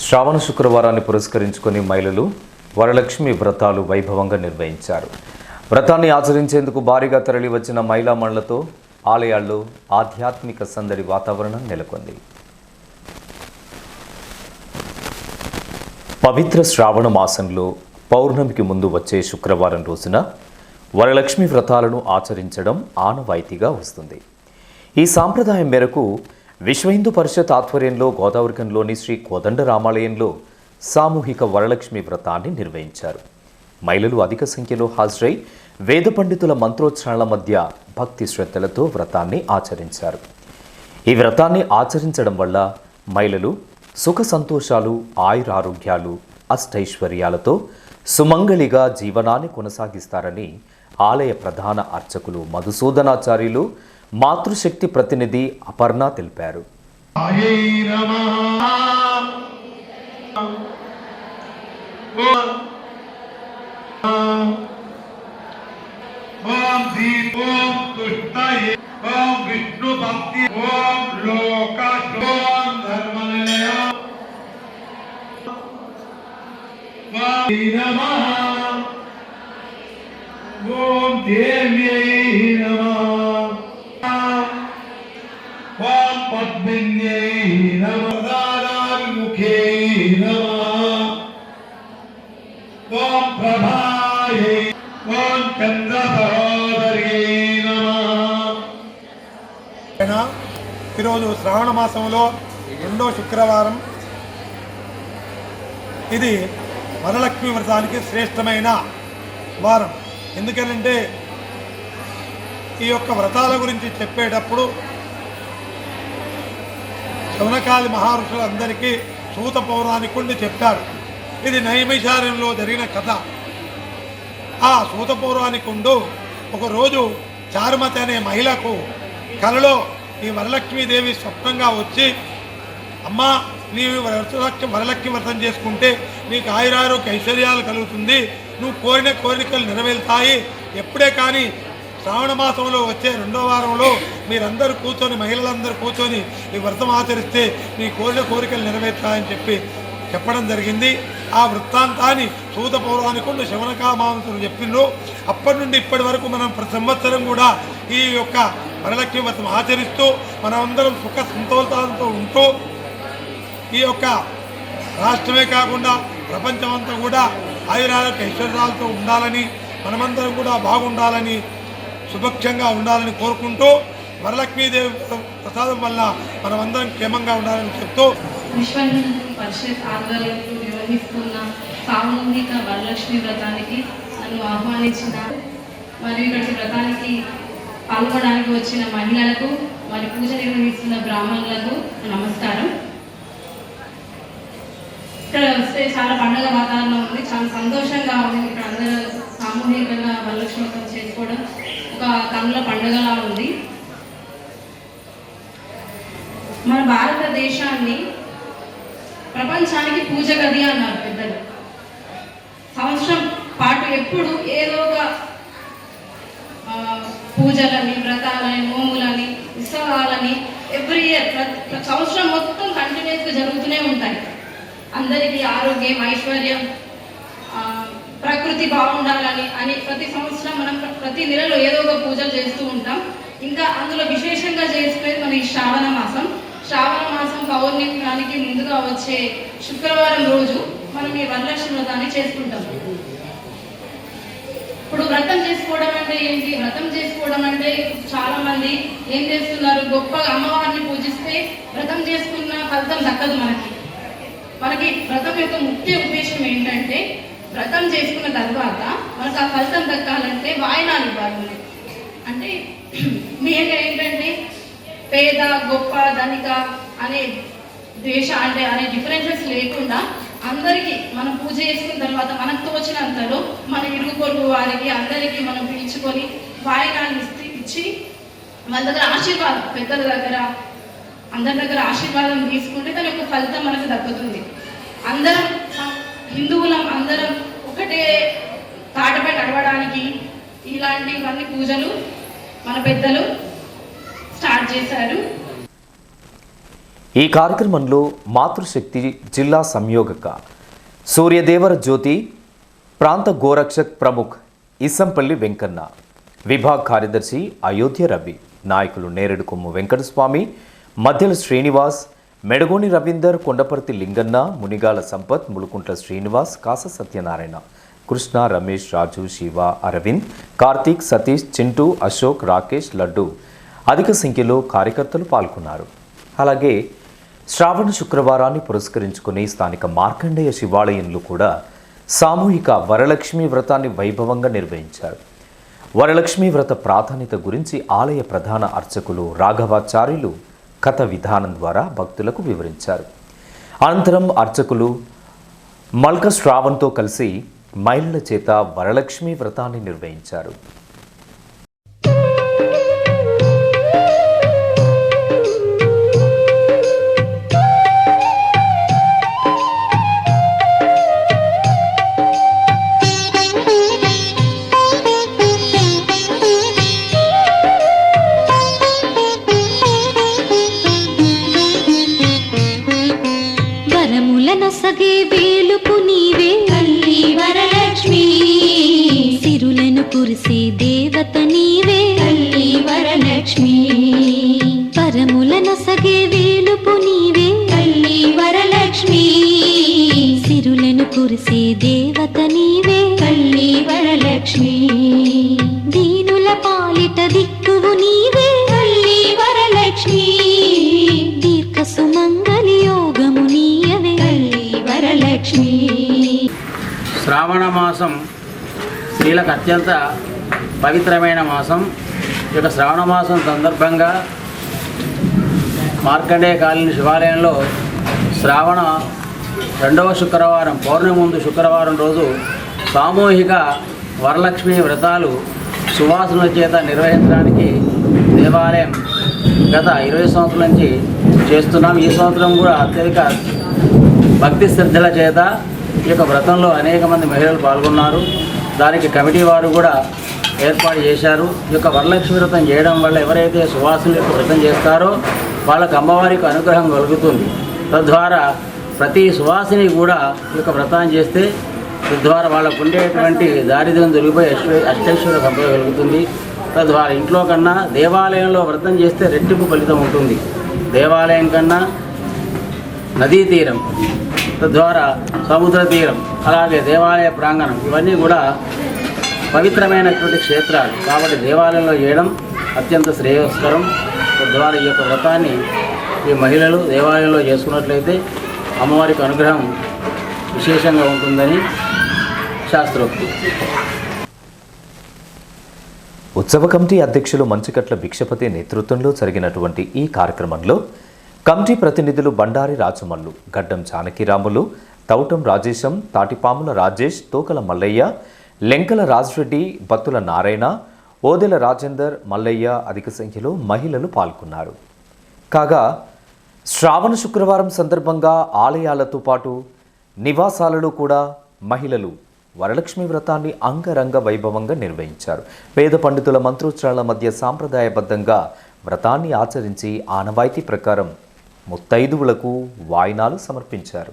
శ్రావణ శుక్రవారాన్ని పురస్కరించుకొని మహిళలు వరలక్ష్మి వ్రతాలు వైభవంగా నిర్వహించారు. వ్రతాన్ని ఆచరించేందుకు భారీగా తరలివచ్చిన మహిళా మండలతో ఆలయాల్లో ఆధ్యాత్మిక సందడి వాతావరణం నెలకొంది. పవిత్ర శ్రావణ మాసంలో పౌర్ణమికి ముందు వచ్చే శుక్రవారం రోజున వరలక్ష్మి వ్రతాలను ఆచరించడం ఆనవాయితీగా వస్తుంది. ఈ సాంప్రదాయం మేరకు విశ్వ హిందూ పరిషత్ ఆధ్వర్యంలో గోదావరికంలోని శ్రీ కోదండ రామాలయంలో సామూహిక వరలక్ష్మి వ్రతాన్ని నిర్వహించారు. మహిళలు అధిక సంఖ్యలో హాజరై వేద పండితుల మంత్రోచ్చారణల మధ్య భక్తి శ్రద్ధలతో వ్రతాన్ని ఆచరించారు. ఈ వ్రతాన్ని ఆచరించడం వల్ల మహిళలు సుఖ సంతోషాలు ఆయురారోగ్యాలు అష్టైశ్వర్యాలతో సుమంగళిగా జీవనాన్ని కొనసాగిస్తారని ఆలయ ప్రధాన అర్చకులు మధుసూదనాచార్యులు మాతృశక్తి ప్రతినిధి అపర్ణ తెలిపారు ఆయై ఓం ఓం ఓం విష్ణు భక్తి ఓం లోక ఓం ఓం నమః ఓం పద్మిన్యై ఓం ప్రభాయై ఓం ఈరోజు శ్రావణ మాసంలో రెండో శుక్రవారం ఇది వరలక్ష్మి వ్రతానికి శ్రేష్టమైన వారం ఎందుకనంటే ఈ యొక్క వ్రతాల గురించి చెప్పేటప్పుడు శవనకాలి మహర్షులందరికీ సూత పౌరాణికుణ్ణి చెప్పారు. ఇది నైమిషార్యంలో జరిగిన కథ. ఆ సూత పౌరాణికుండు ఒకరోజు చారుమతి అనే మహిళకు కలలో ఈ వరలక్ష్మీదేవి స్వప్నంగా వచ్చి అమ్మా నీవు వరలక్ష్మి వరలక్ష్మి వ్రతం చేసుకుంటే నీకు ఆయురారోగ్య ఐశ్వర్యాలు కలుగుతుంది. నువ్వు కోరిన కోరికలు నెరవేరుతాయి. ఎప్పుడే కానీ శ్రావణ మాసంలో వచ్చే రెండో వారంలో మీరందరూ కూర్చొని మహిళలందరూ కూర్చొని ఈ వ్రతం ఆచరిస్తే మీ కోరిన కోరికలు నెరవేర్తాయని చెప్పి చెప్పడం జరిగింది. ఆ వృత్తాంతాన్ని సూత పౌరాణికుడు శవనకామాంతులు చెప్పిండ్రు. అప్పటి నుండి ఇప్పటి వరకు మనం ప్రతి సంవత్సరం కూడా ఈ యొక్క వరలక్ష్మి వ్రతం ఆచరిస్తూ మనమందరం సుఖ సంతోషాలతో ఉంటూ ఈ యొక్క రాష్ట్రమే కాకుండా ప్రపంచమంతా కూడా ఆయురాలకు ఐశ్వర్యాలతో ఉండాలని మనమందరం కూడా బాగుండాలని సుభక్షంగా ఉండాలని కోరుకుంటూ వరలక్ష్మీదేవి ప్రసాదం వల్ల మనమందరం క్షేమంగా ఉండాలని చెప్తూ విశ్వ హిందూ పరిషత్ ఆధ్వర్యంలో నిర్వహిస్తున్న సామూహిక వరలక్ష్మి వ్రతానికి నన్ను ఆహ్వానించిన మరియు ఇక్కడికి వ్రతానికి పాల్గొనడానికి వచ్చిన మహిళలకు మరి పూజ నిర్వహిస్తున్న బ్రాహ్మణులకు నమస్కారం. ఇక్కడ వస్తే చాలా పండగ వాతావరణం ఉంది చాలా సంతోషంగా ఉంది. ఇక్కడ అందరూ సామూహికంగా వరలక్ష్మి చేసుకోవడం ఒక కన్నుల పండుగలా ఉంది. మన భారతదేశాన్ని ప్రపంచానికి పూజ గది అన్నారు పెద్దలు. సంవత్సరం పాటు ఎప్పుడు ఏదో ఒక పూజలని వ్రతాలని నోములని ఉత్సవాలని ఎవ్రీ ఇయర్ సంవత్సరం మొత్తం కంటిన్యూస్గా జరుగుతూనే ఉంటాయి. అందరికీ ఆరోగ్యం ఐశ్వర్యం ప్రకృతి బాగుండాలని అని ప్రతి సంవత్సరం మనం ప్రతి నెలలో ఏదో ఒక పూజలు చేస్తూ ఉంటాం. ఇంకా అందులో విశేషంగా చేసుకునేది మన ఈ శ్రావణ మాసం. శ్రావణ మాసం పౌర్ణిమానికి ముందుగా వచ్చే శుక్రవారం రోజు మనం ఈ వరలక్ష్మి వ్రతాన్ని చేసుకుంటాం. ఇప్పుడు వ్రతం చేసుకోవడం అంటే ఏంటి? వ్రతం చేసుకోవడం అంటే చాలా మంది ఏం చేస్తున్నారు? గొప్పగా అమ్మవారిని పూజిస్తే వ్రతం చేసుకున్న ఫలితం దక్కదు మనకి. మనకి వ్రతం యొక్క ముఖ్య ఉద్దేశం ఏంటంటే వ్రతం చేసుకున్న తర్వాత మనకు ఆ ఫలితం దక్కాలంటే వాయినాలు ఇవ్వాలి. అంటే మెయిన్గా ఏంటంటే పేద గొప్ప ధనిక అనే ద్వేష అంటే అనే డిఫరెన్సెస్ లేకుండా అందరికీ మనం పూజ చేసుకున్న తర్వాత మనకు తోచినంతలో మన ఇరుగు పొరుగు వారికి అందరికీ మనం పిలుచుకొని వాయినాలు ఇస్తే ఇచ్చి వాళ్ళ దగ్గర ఆశీర్వాదం పెద్దల దగ్గర అందరి దగ్గర ఆశీర్వాదం తీసుకుంటే దాని యొక్క ఫలితం మనకు దక్కుతుంది. అందరం హిందువులం అందరం ఒకటే తాటపై నడవడానికి ఇలాంటివన్నీ పూజలు మన పెద్దలు స్టార్ట్ చేశారు. ఈ కార్యక్రమంలో మాతృశక్తి జిల్లా సంయోగక సూర్యదేవర జ్యోతి ప్రాంత గోరక్షక్ ప్రముఖ్ ఇస్సంపల్లి వెంకన్న విభాగ్ కార్యదర్శి అయోధ్య రవి నాయకులు నేరేడు కొమ్ము వెంకటస్వామి మధ్యల శ్రీనివాస్ మెడగోని రవీందర్ కొండపర్తి లింగన్న మునిగాల సంపత్ ములుకుంట్ల శ్రీనివాస్ కాస సత్యనారాయణ కృష్ణ రమేష్ రాజు శివ అరవింద్ కార్తీక్ సతీష్ చింటూ అశోక్ రాకేష్ లడ్డు. అధిక సంఖ్యలో కార్యకర్తలు పాల్గొన్నారు. అలాగే శ్రావణ శుక్రవారాన్ని పురస్కరించుకుని స్థానిక మార్కండేయ శివాలయంలో కూడా సామూహిక వరలక్ష్మి వ్రతాన్ని వైభవంగా నిర్వహించారు. వరలక్ష్మి వ్రత ప్రాధాన్యత గురించి ఆలయ ప్రధాన అర్చకులు రాఘవాచార్యులు కథ విధానం ద్వారా భక్తులకు వివరించారు. అనంతరం అర్చకులు మల్క శ్రావణ్తో కలిసి మహిళల చేత వరలక్ష్మి వ్రతాన్ని నిర్వహించారు. కురిసే దేవత నీవే. తల్లి వరలక్ష్మి. దీనుల పాలిట దిక్కువు నీవే. తల్లి వరలక్ష్మి. దీర్ఘ సుమంగళి యోగము నీయవే. తల్లి వరలక్ష్మి. శ్రావణ మాసం స్త్రీలకు అత్యంత పవిత్రమైన మాసం. ఈ యొక్క శ్రావణ మాసం సందర్భంగా మార్కండేయ కాలనీ శివాలయంలో శ్రావణ రెండవ శుక్రవారం పౌర్ణమి ముందు శుక్రవారం రోజు సామూహిక వరలక్ష్మి వ్రతాలు సువాసనల చేత నిర్వహించడానికి దేవాలయం గత ఇరవై సంవత్సరాల నుంచి చేస్తున్నాం. ఈ సంవత్సరం కూడా అత్యధిక భక్తి శ్రద్ధల చేత ఈ యొక్క వ్రతంలో అనేక మంది మహిళలు పాల్గొన్నారు. దానికి కమిటీ వారు కూడా ఏర్పాటు చేశారు. ఈ యొక్క వరలక్ష్మి వ్రతం చేయడం వల్ల ఎవరైతే సువాసుల యొక్క వ్రతం చేస్తారో వాళ్ళకు అమ్మవారికి అనుగ్రహం కలుగుతుంది. తద్వారా ప్రతి సువాసిని కూడా ఈ యొక్క వ్రతాన్ని చేస్తే తద్వారా వాళ్ళకు ఉండేటువంటి దారిద్ర్యం దొరికిపోయి అష్ట- అష్టైశ్వర్య సంపద కలుగుతుంది. తద్వారా ఇంట్లో కన్నా దేవాలయంలో వ్రతం చేస్తే రెట్టింపు ఫలితం ఉంటుంది. దేవాలయం కన్నా నదీ తీరం తద్వారా సముద్ర తీరం అలాగే దేవాలయ ప్రాంగణం ఇవన్నీ కూడా పవిత్రమైనటువంటి క్షేత్రాలు. కాబట్టి దేవాలయంలో చేయడం అత్యంత శ్రేయస్కరం. తద్వారా ఈ యొక్క వ్రతాన్ని ఈ మహిళలు దేవాలయంలో చేసుకున్నట్లయితే అమ్మవారికి అనుగ్రహం విశేషంగా ఉంటుందని శాస్త్రోక్తి. ఉత్సవ కమిటీ అధ్యక్షులు మంచుకట్ల భిక్షపతి నేతృత్వంలో జరిగినటువంటి ఈ కార్యక్రమంలో కమిటీ ప్రతినిధులు బండారి రాజమల్లు గడ్డం జానకిరాములు తౌటం రాజేశం తాటిపాముల రాజేష్ తోకల మల్లయ్య లెంకల రాజరెడ్డి బత్తుల నారాయణ ఓదెల రాజేందర్ మల్లయ్య అధిక సంఖ్యలో మహిళలు పాల్గొన్నారు. కాగా శ్రావణ శుక్రవారం సందర్భంగా ఆలయాలతో పాటు నివాసాలలో కూడా మహిళలు వరలక్ష్మి వ్రతాన్ని అంగరంగ వైభవంగా నిర్వహించారు. పేద పండితుల మంత్రోచ్చారాల మధ్య సాంప్రదాయబద్ధంగా వ్రతాన్ని ఆచరించి ఆనవాయితీ ప్రకారం ముత్తైదువులకు వాయినాలు సమర్పించారు.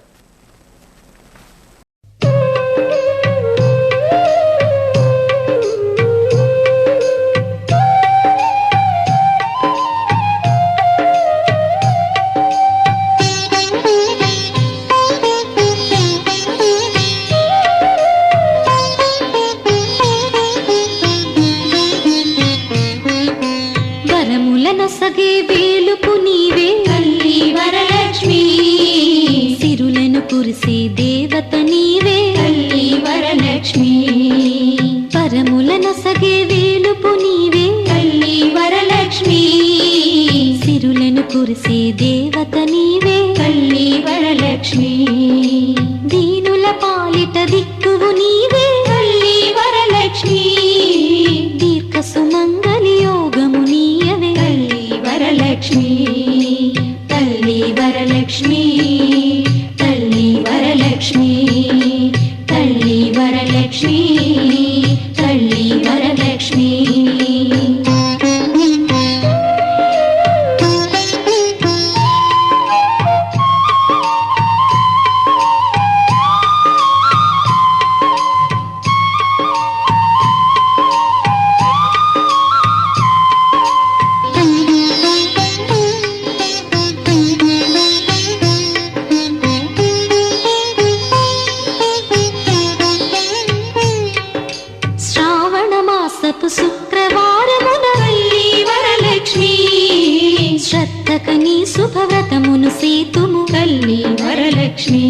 నొసగే వేలుపు నీవే. తల్లి వరలక్ష్మి. సిరులను కురిసే దేవత నీవే. తల్లి వరలక్ష్మి. శ్రద్ధకు నీ శుభవ్రతమును సీతుము కల్లి వరలక్ష్మీ.